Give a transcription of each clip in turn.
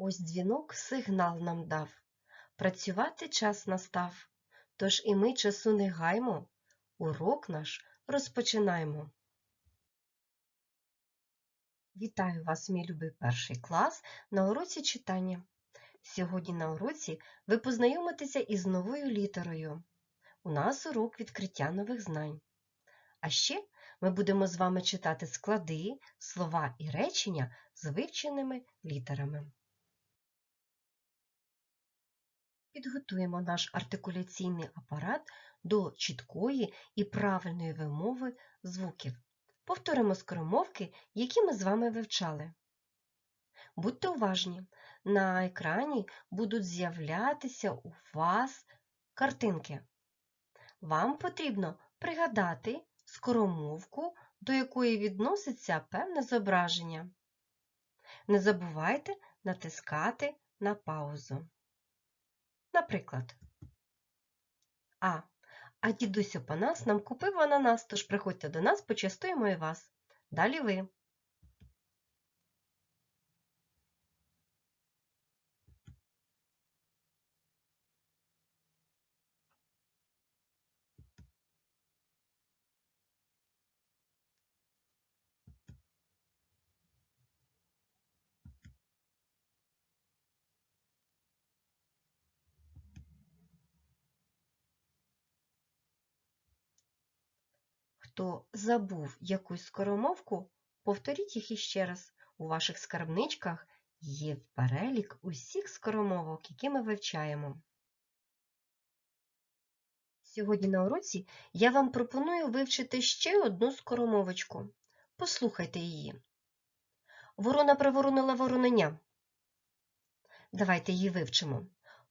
Ось дзвінок сигнал нам дав. Працювати час настав. Тож і ми часу не гаймо, урок наш розпочинаємо. Вітаю вас, мій любий перший клас, на уроці читання. Сьогодні на уроці ви познайомитеся із новою літерою. У нас урок відкриття нових знань. А ще ми будемо з вами читати склади, слова і речення з вивченими літерами. Підготуємо наш артикуляційний апарат до чіткої і правильної вимови звуків. Повторимо скоромовки, які ми з вами вивчали. Будьте уважні, на екрані будуть з'являтися у вас картинки. Вам потрібно пригадати скоромовку, до якої відноситься певне зображення. Не забувайте натискати на паузу. Наприклад, А. А дідусь Опанас нам купив ананас, тож приходьте до нас, почастуємо і вас. Далі ви. Хто забув якусь скоромовку, повторіть їх іще раз. У ваших скарбничках є перелік усіх скоромовок, які ми вивчаємо. Сьогодні на уроці я вам пропоную вивчити ще одну скоромовочку. Послухайте її. Ворона приворонила вороненя. Давайте її вивчимо.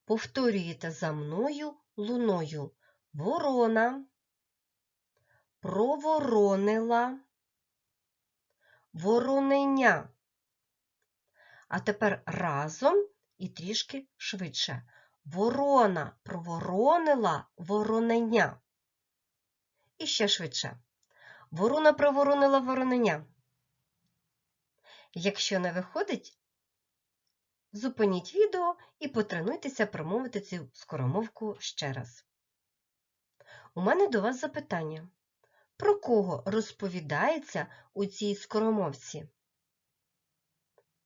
Повторюєте за мною луною. Ворона проворонила вороненя. А тепер разом і трішки швидше. Ворона проворонила вороненя. І ще швидше. Ворона проворонила вороненя. Якщо не виходить, зупиніть відео і потренуйтеся промовити цю скоромовку ще раз. У мене до вас запитання. Про кого розповідається у цій скоромовці?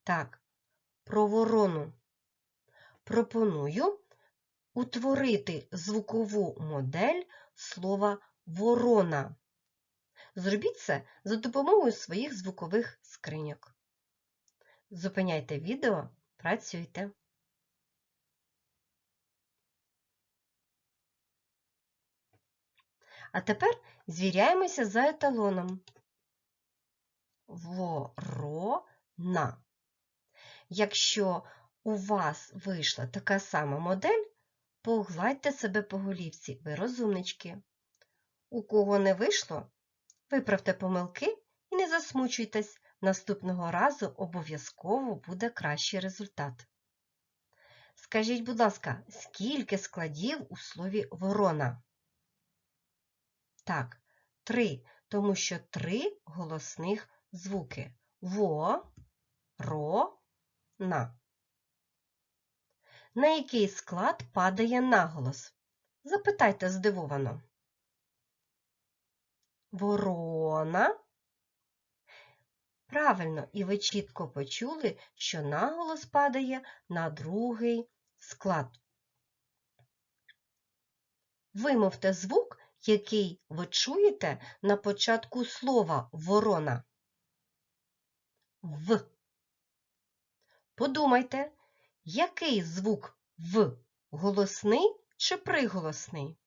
Так, про ворону. Пропоную утворити звукову модель слова ворона. Зробіть це за допомогою своїх звукових скриньок. Зупиняйте відео, працюйте. А тепер звіряємося за еталоном. Ворона. Якщо у вас вийшла така сама модель, погладьте себе по голівці, ви розумнички. У кого не вийшло, виправте помилки і не засмучуйтесь, наступного разу обов'язково буде кращий результат. Скажіть, будь ласка, скільки складів у слові ворона? Так, три, тому що три голосних звуки во, ро, на. На який склад падає наголос? Запитайте здивовано. Ворона. Правильно, і ви чітко почули, що наголос падає на другий склад. Вимовте звук, який ви чуєте на початку слова ворона. В. Подумайте, який звук В голосний чи приголосний?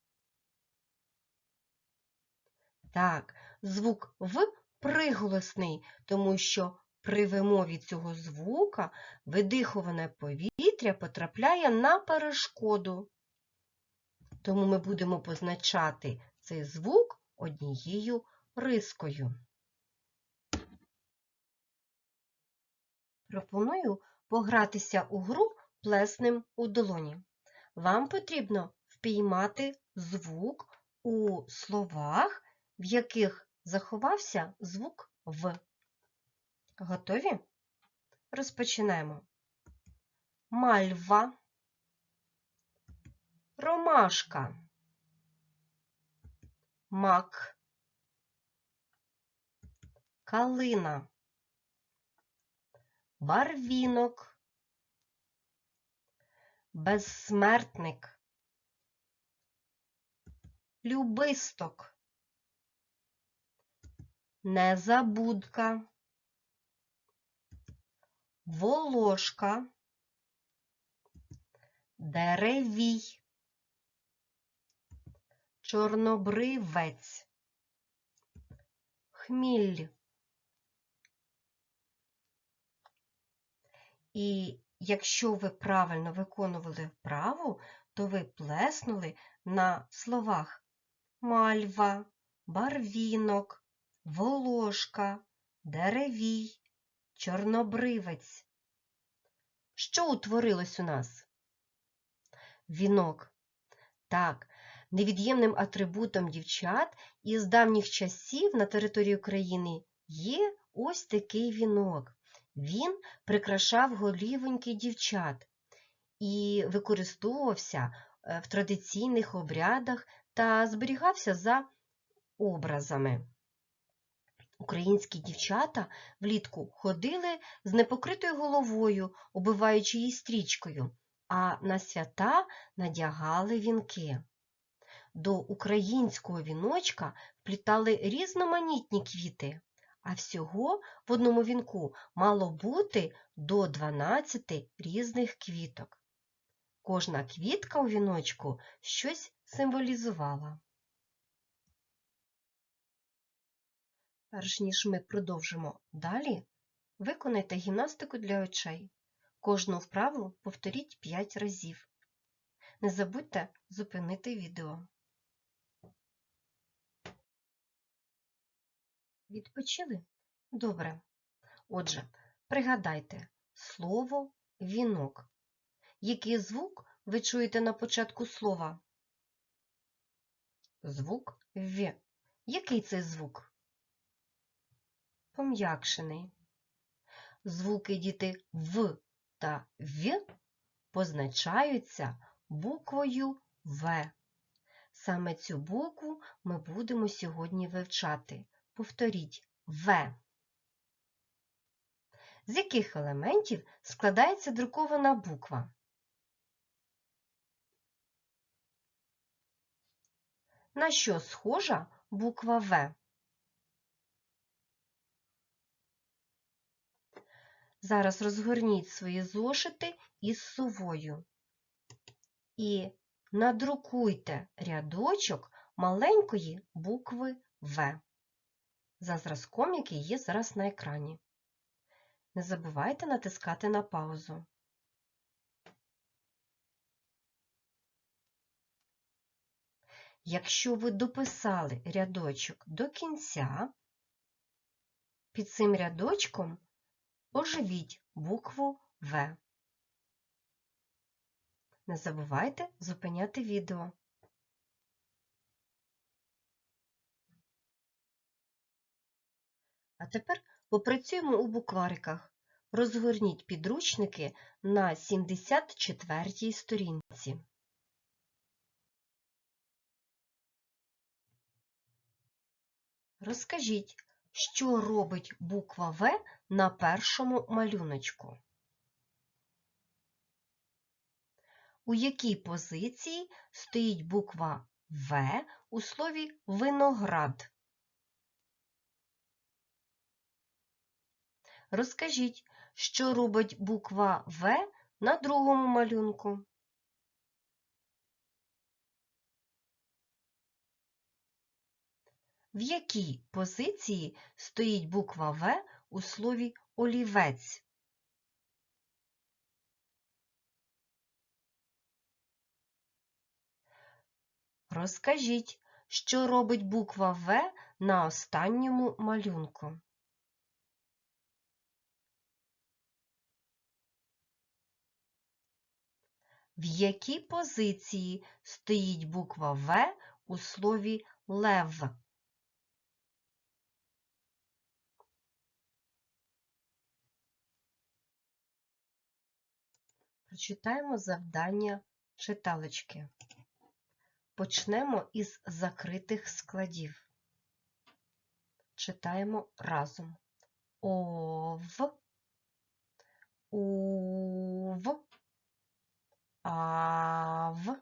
Так, звук В приголосний, тому що при вимові цього звука видихуване повітря потрапляє на перешкоду. Тому ми будемо позначати цей звук однією рискою. Пропоную погратися у гру плеснем у долоні. Вам потрібно впіймати звук у словах, в яких заховався звук В. Готові? Розпочинаємо. мальва, ромашка, мак, калина, барвінок, безсмертник, любисток, незабудка, волошка, деревій, чорнобривець, хміль. І якщо ви правильно виконували вправу, то ви плеснули на словах мальва, барвінок, волошка, деревій, чорнобривець. Що утворилось у нас? Вінок. Так, невід'ємним атрибутом дівчат із давніх часів на території України є ось такий вінок. Він прикрашав голівоньки дівчат і використовувався е, в традиційних обрядах та зберігався за образами. Українські дівчата влітку ходили з непокритою головою, оббиваючи її стрічкою, а на свята надягали вінки. До українського віночка вплітали різноманітні квіти, а всього в одному вінку мало бути до 12 різних квіток. Кожна квітка у віночку щось символізувала. Перш ніж ми продовжимо далі, виконайте гімнастику для очей. Кожну вправу повторіть 5 разів. Не забудьте зупинити відео. Відпочили? Добре. Отже, пригадайте слово вінок. Який звук ви чуєте на початку слова? Звук В. Який це звук? Пом'якшений. Звуки діти В та В позначаються буквою В. Саме цю букву ми будемо сьогодні вивчати. Повторіть В. З яких елементів складається друкована буква? На що схожа буква В? Зараз розгорніть свої зошити із совою і надрукуйте рядочок маленької букви В за зразком, який є зараз на екрані. Не забувайте натискати на паузу. Якщо ви дописали рядочок до кінця, під цим рядочком оживіть букву В. Не забувайте зупиняти відео. А тепер попрацюємо у буквариках. Розгорніть підручники на 74 сторінці. Розкажіть, що робить буква В на першому малюночку? У якій позиції стоїть буква В у слові виноград? Розкажіть, що робить буква В на другому малюнку. В якій позиції стоїть буква В у слові олівець? Розкажіть, що робить буква В на останньому малюнку. В якій позиції стоїть буква В у слові лев? Прочитаємо завдання читалочки. Почнемо із закритих складів. Читаємо разом. Ов, ув, ав,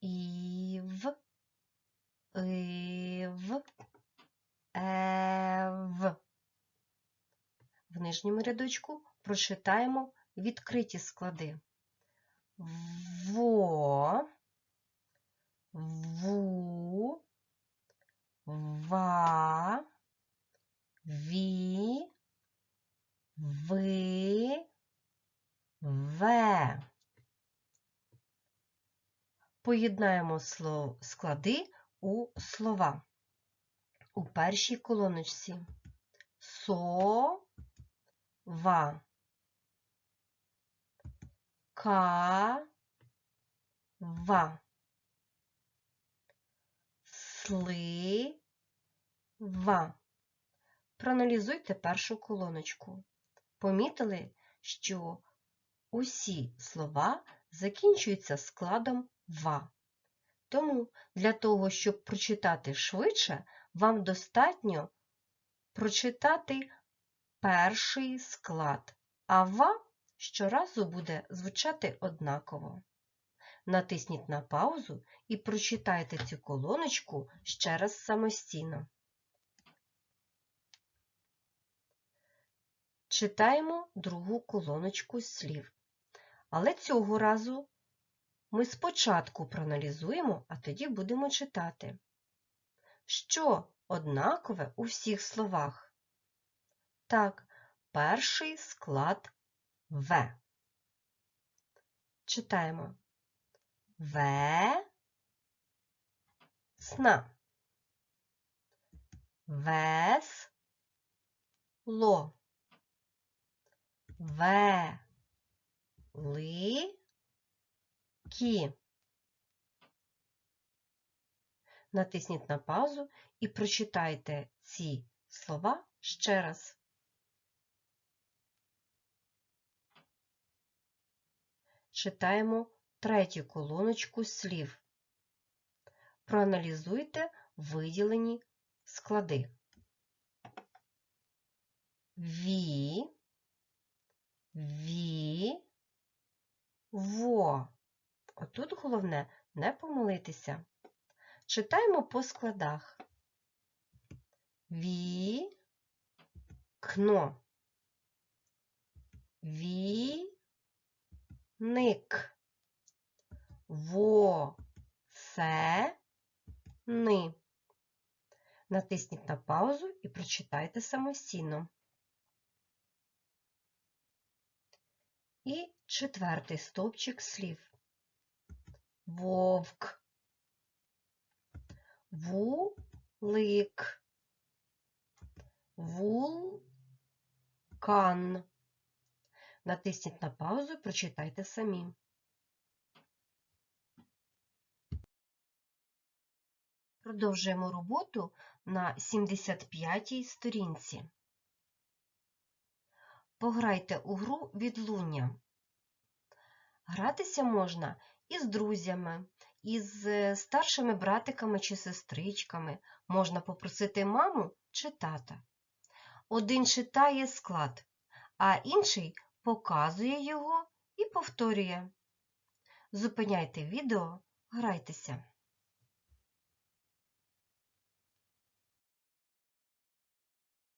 ів, ив, ев. В. Нижньому рядочку прочитаємо відкриті склади. Во, ву, ва, ві, ви, ве. Поєднаємо склади у слова. У першій колоночці со, ва, ка, ва, сли, ва. Проаналізуйте першу колоночку. Помітили, що усі слова закінчуються складом ва. Тому для того, щоб прочитати швидше, вам достатньо прочитати перший склад, а ва щоразу буде звучати однаково. Натисніть на паузу і прочитайте цю колоночку ще раз самостійно. Читаємо другу колоночку слів. Але цього разу ми спочатку проаналізуємо, а тоді будемо читати. Що однакове у всіх словах? Так, перший склад В. Читаємо. В. Сна. Вес. Ло. В. Ли. Кі. Натисніть на паузу і прочитайте ці слова ще раз. Читаємо третю колоночку слів. Проаналізуйте виділені склади. Ві, ві, во. Отут головне не помилитися. Читаємо по складах. Ві, кно. Ві, ник. Во, се. Натисніть на паузу і прочитайте самостійно. І четвертий стовпчик слів. Вовк, вулик, вулкан. Натисніть на паузу і прочитайте самі. Продовжуємо роботу на 75-й сторінці. Пограйте у гру відлуння. Гратися можна із друзями, із е, старшими братиками чи сестричками. Можна попросити маму чи тата. Один читає склад, а інший показує його і повторює. Зупиняйте відео, грайтеся.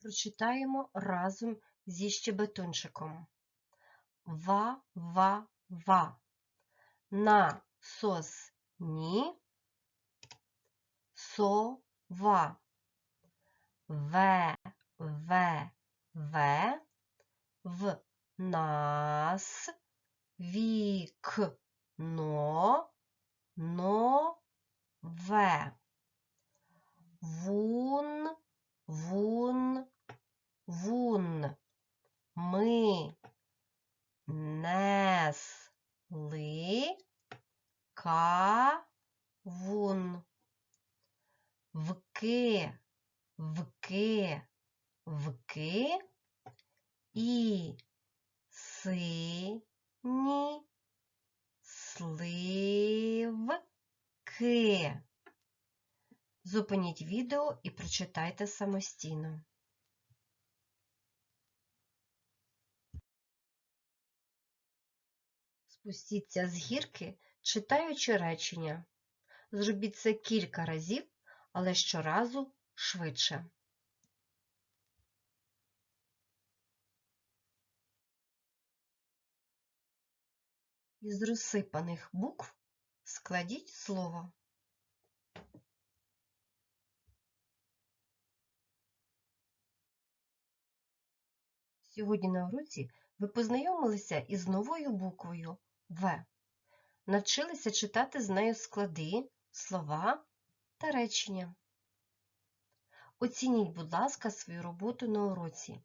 Прочитаємо разом зі щебетунчиком. Ва-ва-ва. На сосні сова. Ве, ве, ве. В нас вікно нове. Вун, вун, вун. Ми Кавун. Вки, вки, вки і сині сливки. Зупиніть відео і прочитайте самостійно. Спустіться з гірки читаючи речення. Зробіть це кілька разів, але щоразу швидше. Із розсипаних букв складіть слово. Сьогодні на уроці ви познайомилися із новою буквою В. Навчилися читати з нею склади, слова та речення. Оцініть, будь ласка, свою роботу на уроці.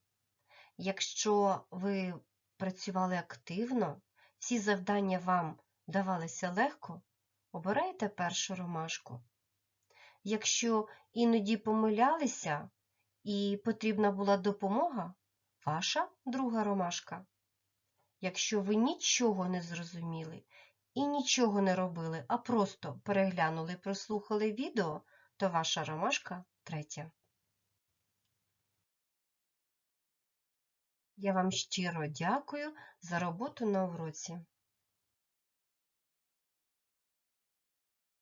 Якщо ви працювали активно, всі завдання вам давалися легко, обирайте першу ромашку. Якщо іноді помилялися і потрібна була допомога, ваша друга ромашка. Якщо ви нічого не зрозуміли і нічого не робили, а просто переглянули і прослухали відео, то ваша ромашка третя. Я вам щиро дякую за роботу на уроці.